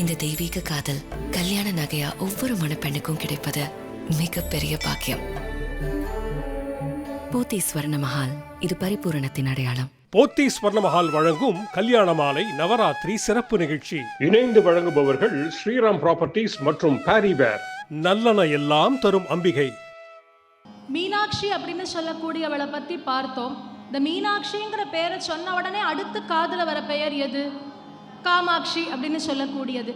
இந்த தெய்வீக காதல் கல்யாண நகையா ஒவ்வொரு மணப்பெண்ணுக்கும் கிடைப்பது மிகப்பெரிய பாக்கியம். போத்தி ஸ்வர்ண மஹால் இது பரிபூரணத்தின் அடையாளம். போத்தி ஸ்வர்ணமஹால் வழங்கும் கல்யாண மாலை நவராத்திரி சிறப்பு நிகழ்ச்சி. இணைந்து வழங்குபவர்கள் ஸ்ரீராம் ப்ராப்பர்ட்டிஸ் மற்றும் பாரிவேர் நல்லன எல்லாம் தரும் அம்பிகை. மீனாட்சி அப்படின்னு சொல்லக்கூடியவளை பற்றி பார்த்தோம். இந்த மீனாட்சிங்கிற பேரை சொன்ன உடனே அடுத்து காதில் வர பெயர் எது? காமாட்சி அப்படின்னு சொல்லக்கூடியது.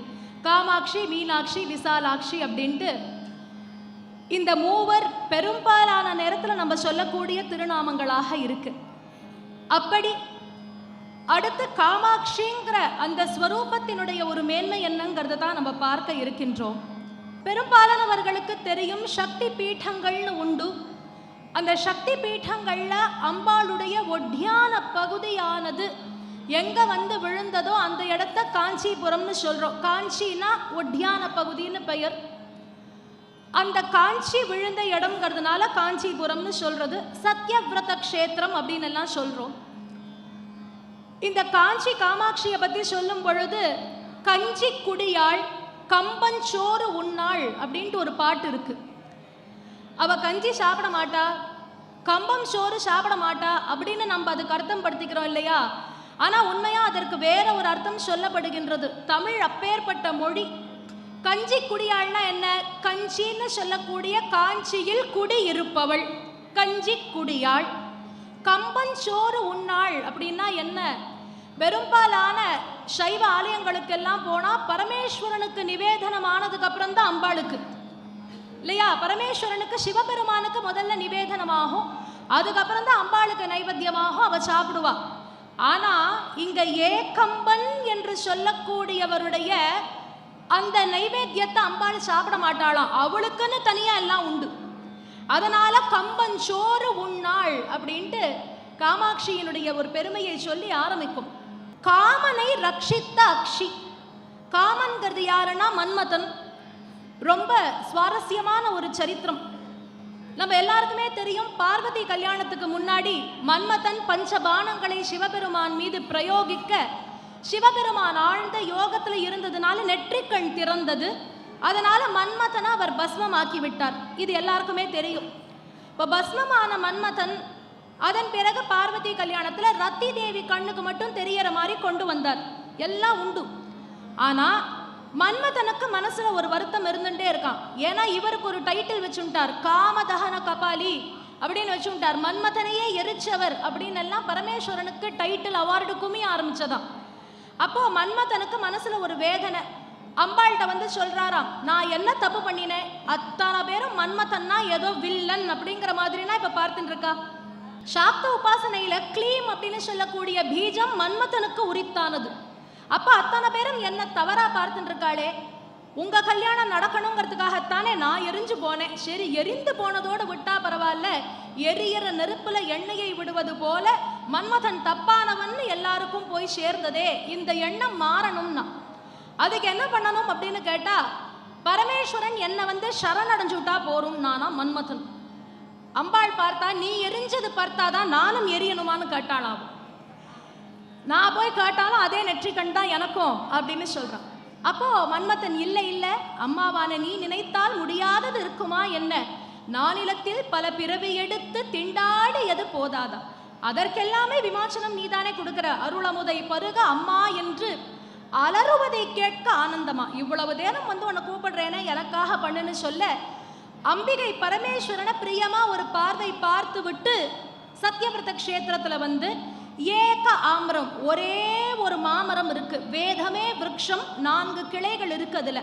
காமாட்சி மீனாட்சி விசாலாட்சி அப்படின்ட்டு இந்த மூவர் பெரும்பாலான நேரத்தில் நம்ம சொல்லக்கூடிய திருநாமங்களாக இருக்கு. அப்படி அடுத்து காமாட்சிங்கிற அந்த ஸ்வரூபத்தினுடைய ஒரு மேன்மை என்னங்கிறத தான் நம்ம பார்க்க இருக்கின்றோம். பெரும்பாலானவர்களுக்கு தெரியும் சக்தி பீட்டங்கள்னு உண்டு. அந்த சக்தி பீட்டங்களில் அம்பாளுடைய ஒட்டியான பகுதியானது எங்க வந்து விழுந்ததோ அந்த இடத்த காஞ்சிபுரம்னு சொல்றோம். காஞ்சினா ஒட்டியான பகுதின்னு பெயர். அந்த காஞ்சி விழுந்த இடம்ங்கிறதுனால காஞ்சிபுரம்னு சொல்றது சத்யவிரத க்ஷேத்திரம் அப்படின்னு எல்லாம் சொல்றோம். இந்த காஞ்சி காமாட்சியை பத்தி சொல்லும் பொழுது கஞ்சி குடியாள் கம்பஞ்சோறு உண்ணாள் அப்படின்ட்டு ஒரு பாட்டு இருக்கு. அவ கஞ்சி சாப்பிட மாட்டா கம்பம் சோறு சாப்பிட மாட்டா அப்படின்னு நம்ம அதுக்கு அர்த்தம் படுத்திக்கிறோம் இல்லையா? ஆனால் உண்மையா அதற்கு வேற ஒரு அர்த்தம் சொல்லப்படுகின்றது. தமிழ் அப்பேற்பட்ட மொழி. கஞ்சி குடியாள்னா என்ன? கஞ்சின்னு சொல்லக்கூடிய காஞ்சியில் குடி இருப்பவள். கஞ்சி குடியாள். கம்பஞ்சோறு உண்ணாள் அப்படின்னா என்ன? பெரும்பாலான சைவ ஆலயங்களுக்கெல்லாம் போனா பரமேஸ்வரனுக்கு நிவேதனமானதுக்கு அப்புறம் தான் அம்பாளுக்கு. இல்லையா? பரமேஸ்வரனுக்கு சிவபெருமானுக்கு முதல்ல நிவேதனமாகும். அதுக்கப்புறம் தான் அம்பாளுக்கு நைவேத்தியமாகும். அவ சாப்பிடுவா. ஆனா இங்க ஏகம்பன் என்று சொல்லக்கூடியவருடைய அந்த நைவேத்தியத்தை அம்பாள் சாப்பிட மாட்டாளாம். அவளுக்குன்னு தனியா எல்லாம் உண்டு. அதனால கம்பன் சோறு உண்ணாள் அப்படின்ட்டு காமாட்சியினுடைய ஒரு பெருமையை சொல்லி ஆரம்பிக்கும். காமனை ரட்சித்த அக்ஷி. காமன்கிறது யாருன்னா மன்மதன். ரொம்ப சுவாரஸ்யமான ஒரு சரித்திரம். நம்ம எல்லாருக்குமே தெரியும் பார்வதி கல்யாணத்துக்கு முன்னாடி மன்மதன் பஞ்சபானங்களை சிவபெருமான் மீது பிரயோகிக்க சிவபெருமான் ஆழ்ந்த யோகத்துல இருந்ததுனால நெற்றிக்கண் திறந்தது. அதனால மன்மதனை அவர் பஸ்மமாக்கி விட்டார். இது எல்லாருக்குமே தெரியும். இப்போ பஸ்மமான மன்மதன் அதன் பிறகு பார்வதி கல்யாணத்துல ரத்தி தேவி கண்ணுக்கு மட்டும் தெரியற மாதிரி கொண்டு வந்தார். எல்லாம் உண்டு. ஆனா மன்மதனுக்கு மனசுல ஒரு வருத்தம் இருந்துட்டே இருக்கான். ஏன்னா இவருக்கு ஒரு டைட்டில் வச்சுட்டார். காமதகன கபாலி அப்படின்னு வச்சுட்டார். மன்மதனையே எரிச்சவர் அப்படின்னு எல்லாம் பரமேஸ்வரனுக்கு டைட்டில் அவார்டு குமி ஆரம்பிச்சதாம் அப்போ மன்மதனுக்கு மனசுல ஒரு வேதனை. அம்பாள்கிட்ட வந்து சொல்றாராம் நான் என்ன தப்பு பண்ணினேன்? அத்தனை பேரும் மன்மதன்னா ஏதோ வில்லன் அப்படிங்கிற மாதிரினா இப்ப பார்த்துட்டு இருக்கா சாப்த உபாசனையில க்ளீம் அப்படின்னு சொல்லக்கூடிய பீஜம் மன்மதனுக்கு உரித்தானது. அப்போ அத்தனை பேரும் என்ன தவறா பார்த்துட்டு இருக்காளே. உங்க கல்யாணம் நடக்கணுங்கிறதுக்காகத்தானே நான் எரிஞ்சு போனேன். சரி எரிந்து போனதோடு விட்டா பரவாயில்ல. எரியற நெருப்புல எண்ணெயை விடுவது போல மன்மதன் தப்பானவன் எல்லாருக்கும் போய் சேர்ந்ததே. இந்த எண்ணம் மாறணும்னா. அதுக்கு என்ன பண்ணணும் அப்படின்னு கேட்டா பரமேஸ்வரன் என்னை வந்து சரணடைஞ்சு விட்டா போரும் நானா மன்மதன். அம்பாள் பார்த்தா நீ எரிஞ்சது பார்த்தாதான் நானும் எரியணுமான்னு கேட்டாளாகும் நான் போய் கேட்டாலும் அதே நெற்றிக்கண் தான் எனக்கும் அப்படின்னு சொல்கிறான் அப்போ மன்மத்தன் இல்லை இல்லை அம்மாவான நீ நினைத்தால் முடியாதது இருக்குமா என்ன? நானிலத்தில் பல பிறவி எடுத்து திண்டாடியது போதாதா? அதற்கெல்லாமே விமாச்சனம் நீதானே கொடுக்கிற? அருளமுதை பருக அம்மா என்று அலறுவதை கேட்க ஆனந்தமா? இவ்வளவு நேரம் வந்து உன்னை கூப்பிடுறேனே எனக்காக பண்ணுன்னு சொல்ல அம்பிகை பரமேஸ்வரனை பிரியமா ஒரு பார்வை பார்த்து விட்டு சத்யவிரத கஷேத்திரத்தில் வந்து ஏக ஆமரம். ஒரே ஒரு மாமரம் இருக்கு. வேதமே விரக்ஷம். நான்கு கிளைகள் இருக்கு அதுல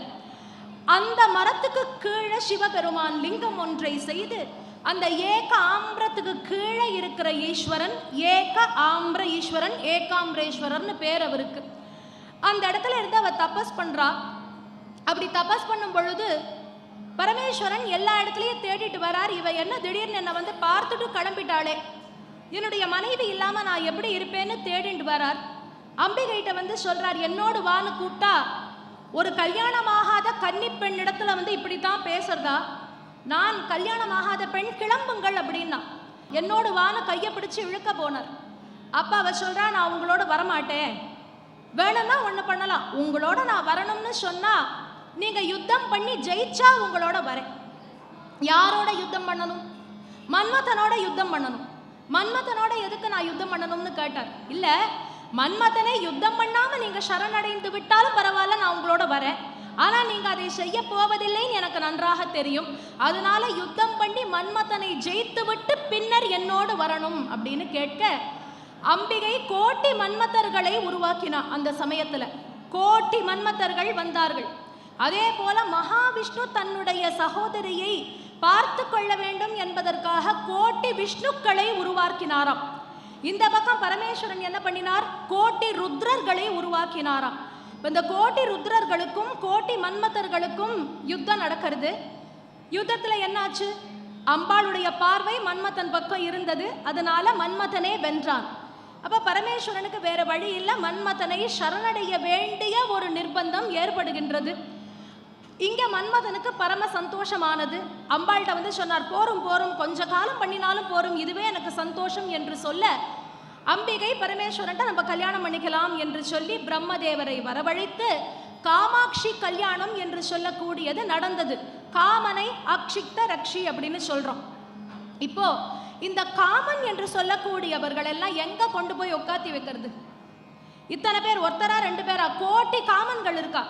அந்த மரத்துக்கு கீழே சிவபெருமான் லிங்கம் ஒன்றை செய்து அந்த ஏக ஆம்பரத்துக்கு கீழே இருக்கிற ஈஸ்வரன் ஏக ஆம்பர ஈஸ்வரன் ஏகாம்பரேஸ்வரர்னு பேர் அவருக்கு. அந்த இடத்துல இருந்து அவ தபஸ் பண்றா. அப்படி தபஸ் பண்ணும் பொழுது பரமேஸ்வரன் எல்லா இடத்துலையும் தேடிட்டு வரார். இவ என்ன திடீர்னு என்னை வந்து பார்த்துட்டு கிளம்பிட்டாளே. என்னுடைய மனைவி இல்லாமல் நான் எப்படி இருப்பேன்னு தேடிட்டு வரார். அம்பிகைட்ட வந்து சொல்கிறார் என்னோடு வான்னு கூப்பிட்டா ஒரு கல்யாணமாகாத கன்னி பெண் இடத்துல வந்து இப்படித்தான் பேசுறதா? நான் கல்யாணமாகாத பெண் கிளம்புங்கள் அப்படின்னா என்னோடு வான்னு கையை பிடிச்சி இழுக்க போனார். அப்பா அவ சொல்கிறா நான் உங்களோட வரமாட்டேன். வேணும்னா ஒன்று பண்ணலாம். உங்களோட நான் வரணும்னு சொன்னால் நீங்கள் யுத்தம் பண்ணி ஜெயிச்சா உங்களோட வரேன். யாரோட யுத்தம் பண்ணணும்? மன்மதனோட யுத்தம் பண்ணணும். மன்மதனோட எதுக்கு நான் யுத்தம் பண்ணணும்னு கேட்டார். இல்ல மன்மதனை யுத்தம் பண்ணாம நீங்க சரணடைந்து விட்டாலும் பரவாயில்ல நான் உங்களோட வரேன். ஆனா நீங்க அதை செய்ய போவதில்லைன்னு எனக்கு நன்றாக தெரியும். அதனால யுத்தம் பண்ணி மன்மதனை ஜெயித்து விட்டு பின்னர் என்னோடு வரணும் அப்படின்னு கேட்க அம்பிகை கோட்டி மன்மத்தர்களை உருவாக்கினான் அந்த சமயத்துல. கோட்டி மன்மத்தர்கள் வந்தார்கள். அதே போல மகாவிஷ்ணு தன்னுடைய சகோதரியை பார்த்து கொள்ள வேண்டும் என்பதற்காக கோட்டி விஷ்ணுக்களை உருவாக்கினாராம். இந்த பக்கம் பரமேஸ்வரன் என்ன பண்ணினார்? கோட்டி ருத்ரர்களை உருவாக்கினாராம். இந்த கோட்டி ருத்ரர்களுக்கும் கோட்டி மன்மதர்களுக்கும் யுத்தம் நடக்கிறது. யுத்தத்தில் என்னாச்சு? அம்பாளுடைய பார்வை மன்மதன் பக்கம் இருந்தது. அதனால மன்மதனே வென்றான். அப்போ பரமேஸ்வரனுக்கு வேற வழி இல்லை. மன்மதனை சரணடைய வேண்டிய ஒரு நிர்பந்தம் ஏற்படுகின்றது. இங்கே மன்மதனுக்கு பரம சந்தோஷமானது. அம்பாள்கிட்ட வந்து சொன்னார் போரும் போரும் கொஞ்ச காலம் பண்ணினாலும் போரும் இதுவே எனக்கு சந்தோஷம் என்று சொல்ல அம்பிகை பரமேஸ்வரன்ட்ட நம்ம கல்யாணம் பண்ணிக்கலாம் என்று சொல்லி பிரம்மதேவரை வரவழைத்து காமாட்சி கல்யாணம் என்று சொல்லக்கூடியது நடந்தது. காமனை அக்ஷிக்த ரக்ஷி அப்படின்னு சொல்றோம். இப்போ இந்த காமன் என்று சொல்லக்கூடியவர்கள் எல்லாம் எங்க கொண்டு போய் உட்காத்தி வைக்கிறது? இத்தனை பேர் ஒருத்தரா ரெண்டு பேரா? கோட்டி காமன்கள் இருக்கா?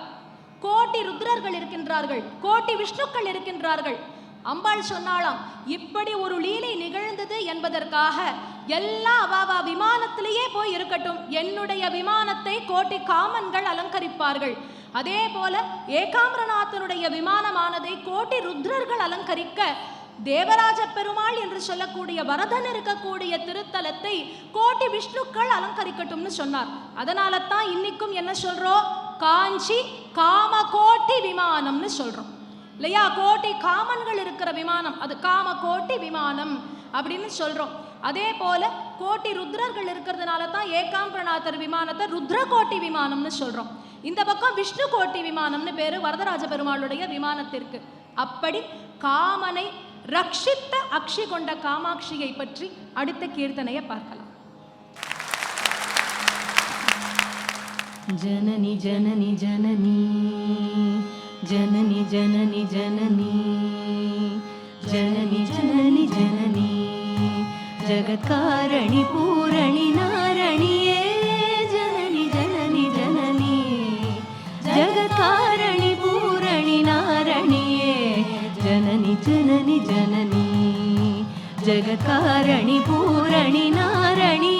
கோட்டி ருத்ரர்கள் இருக்கின்றார்கள் கோட்டி விஷ்ணுக்கள் இருக்கின்றார்கள். அம்பாள் சொன்னாலாம் இப்படி ஒரு லீலை நிகழ்ந்தது என்பதற்காக எல்லா அவாவா விமானத்திலேயே போய் இருக்கட்டும். என்னுடைய விமானத்தை கோட்டி காமன்கள் அலங்கரிப்பார்கள். அதே போல ஏகாம்பரநாதனுடைய விமானமானதை கோட்டி ருத்ரர்கள் அலங்கரிக்க தேவராஜ பெருமாள் என்று சொல்லக்கூடிய வரதன் இருக்கக்கூடிய திருத்தலத்தை கோட்டி விஷ்ணுக்கள் அலங்கரிக்கட்டும்னு சொன்னார். அதனால தான் இன்னைக்கும் என்ன சொல்றோம்? காஞ்சி காம கோட்டி விமானம்னு சொல்றோம். இல்லையா? கோட்டி காமன்கள் இருக்கிற விமானம். அது காம கோட்டி விமானம் அப்படின்னு சொல்றோம். அதே போல கோட்டி ருத்ரர்கள் இருக்கிறதுனால தான் ஏகாம்பரநாதர் விமானத்தை ருத்ரகோட்டி விமானம்னு சொல்றோம். இந்த பக்கம் விஷ்ணு கோட்டி விமானம்னு பேரு வரதராஜ பெருமாளுடைய விமானத்திற்கு. அப்படி காமனை ரட்சித்த அக்ஷி கொண்ட காமாட்சியை பற்றி அடுத்த கீர்த்தனையை பார்க்கலாம். ஜனனி ஜனனி ஜனனி. ஜனனி ஜனனி ஜனனி. ஜனனி ஜனனி ஜனனி. ஜகத்காரணி பூரணி நாரணியே. ஜனனி ஜனனி ஜனனி. ஜகத்காரணி பூரணி நாரணியே. ஜனனி ஜனனி ஜனனி. ஜகத்காரணி பூரணி நாரணி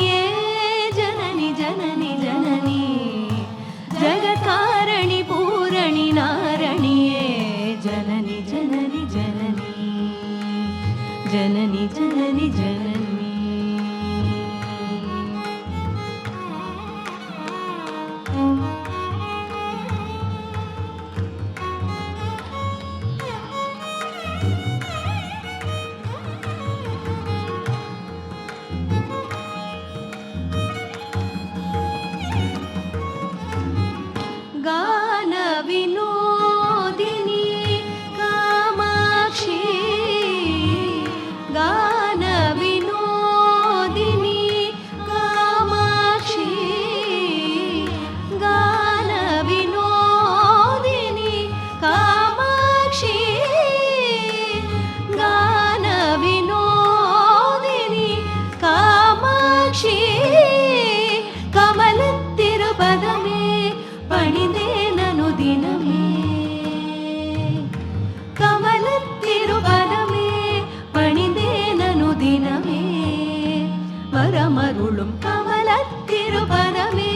வரமருளும் கமலத்திருபதமே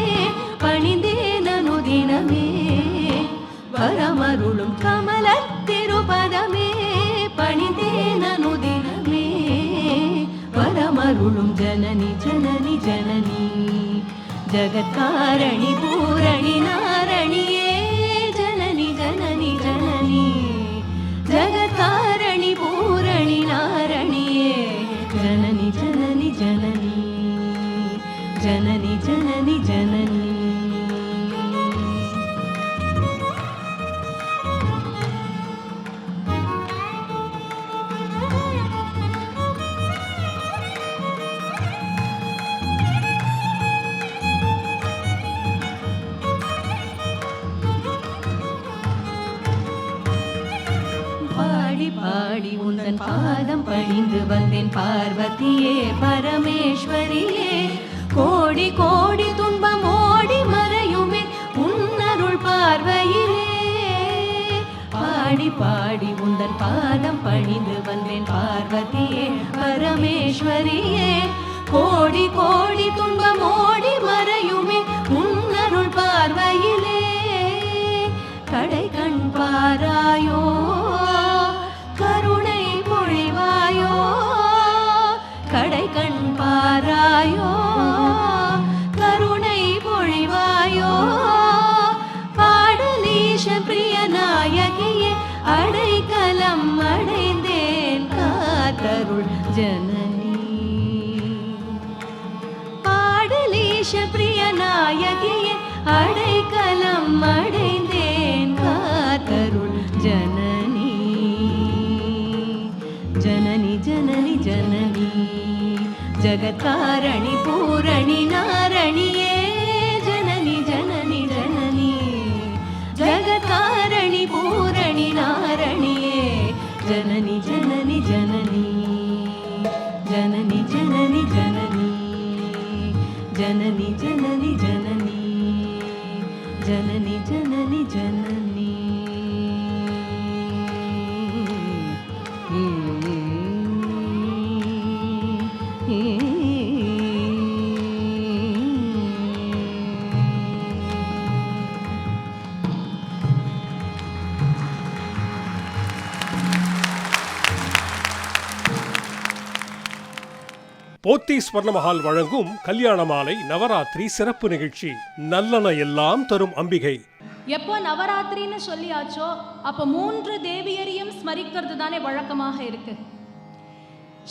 பணிந்தேனனு தினமே வரமருளும் கமலத்திருபதமே பணிந்தேனனு தினமே வரமருளும் ஜனனி ஜனனி ஜனனி. ஜகத்காரணி பூரணி நாரணியே பாடி உந்தன் பாதம் பணிந்து வந்தேன் பார்வதியே பரமேஸ்வரியே. கோடி கோடி துன்பம் ஓடி மறையுமே உன்னருள் பார்வையிலே. பாடி பாடி உந்தன் பாதம் பணிந்து வந்தேன் பார்வதியே பரமேஸ்வரியே. கோடி கோடி துன்பம் ஓடி மறையுமே உன்னருள் பார்வையிலே. கடை கண் பாராயோ அடைக்கலம் அடைந்தேன் காத்தருள் ஜனனி. பாடலீஷ பிரிய நாயகியே அடைக்கலம் அடைந்தேன் காத்தருள் ஜனனி. ஜனனி ஜனனி ஜனனி. ஜகத்தாரணி பூரணி நாரணியே பூரணி நாரணியே ஜனனி ஜனனி ஜனனி ஜனனி ஜனனி ஜனனி ஜனனி ஜனனி போத்தி ஸ்வர்ணமஹால் வழங்கும் கல்யாண மாலை நவராத்திரி சிறப்பு நிகழ்ச்சி. நல்லன எல்லாம் தரும் அம்பிகை. எப்போ நவராத்திரின்னு சொல்லியாச்சோ அப்போ மூன்று தேவியரையும் ஸ்மரிக்கிறது தானே வழக்கமாக இருக்கு.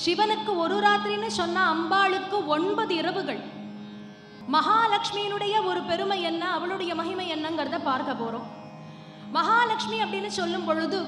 சிவனுக்கு ஒரு ராத்திரின்னு சொன்னா அம்பாளுக்கு ஒன்பது இரவுகள். மகாலட்சுமியினுடைய ஒரு பெருமை என்ன அவளுடைய மகிமை என்னங்கிறத பார்க்க போறோம். மகாலட்சுமி அப்படின்னு சொல்லும் பொழுது